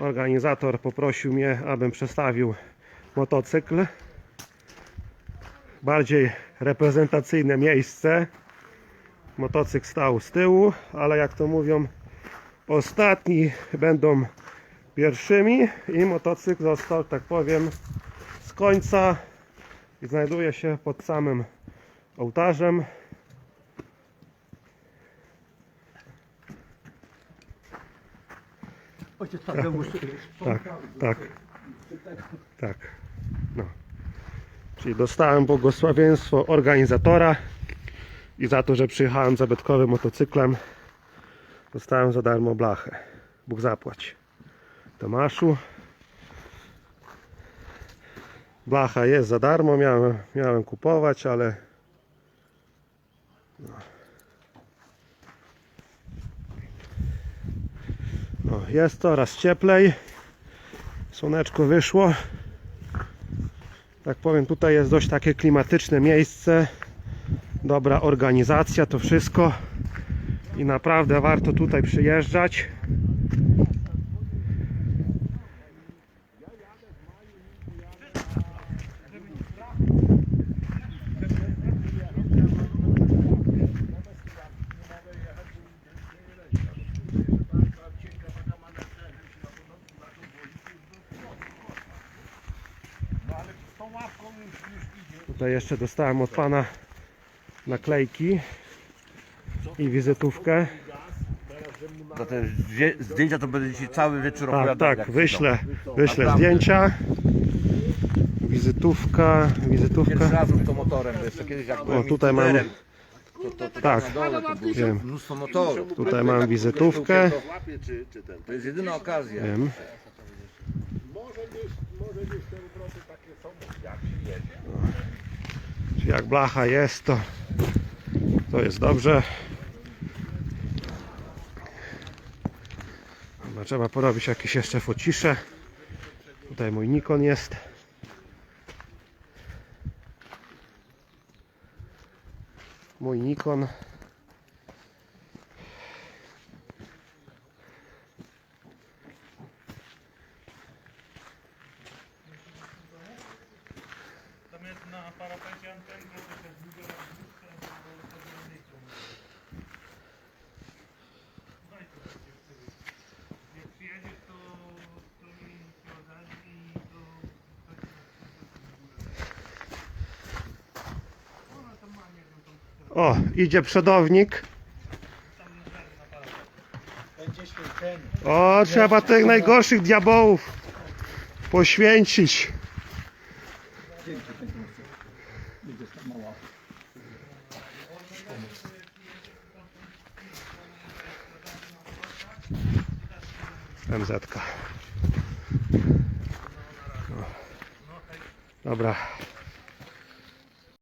Organizator poprosił mnie, abym przestawił motocykl. Bardziej reprezentacyjne miejsce. Motocykl stał z tyłu, ale jak to mówią, ostatni będą pierwszymi i motocykl został, tak powiem, z końca i znajduje się pod samym ołtarzem. Ojciec Tadeusz Tak, tak, tak. No. Czyli dostałem błogosławieństwo organizatora i za to, że przyjechałem zabytkowym motocyklem, dostałem za darmo blachę. Bóg zapłać. Tomaszu. Blacha jest za darmo, miałem, miałem kupować, ale no, jest coraz cieplej. Słoneczko wyszło. Tak powiem, tutaj jest dość takie klimatyczne miejsce. Dobra organizacja, to wszystko. I naprawdę warto tutaj przyjeżdżać. Tutaj jeszcze dostałem od pana naklejki i wizytówkę. To te zdję- zdjęcia to będę dzisiaj cały wieczór Tak, opowiadał. tak, jak wyślę, wyślę Naprawdę. zdjęcia. Wizytówka, Pierwszy wizytówka. raz to motorem, bo jeszcze kiedyś jak byłem tutaj mam- youtuberem, To, to, to Tak. na dole to było Wiem. mnóstwo motorów. Tutaj mam wizytówkę. To jest jedyna okazja. Wiem. Czy jak blacha jest, to, to jest dobrze. Dobra, trzeba porobić jakieś jeszcze focisze. Tutaj mój Nikon jest. Mój Nikon. Na parapecie antenka, to się długo Jak przyjedziesz, to, to mi się odezwij i to... Ona tam ma, nie wiem, tą O, idzie przodownik. O, trzeba tych najgorszych diabołów poświęcić. MZ. Dobra.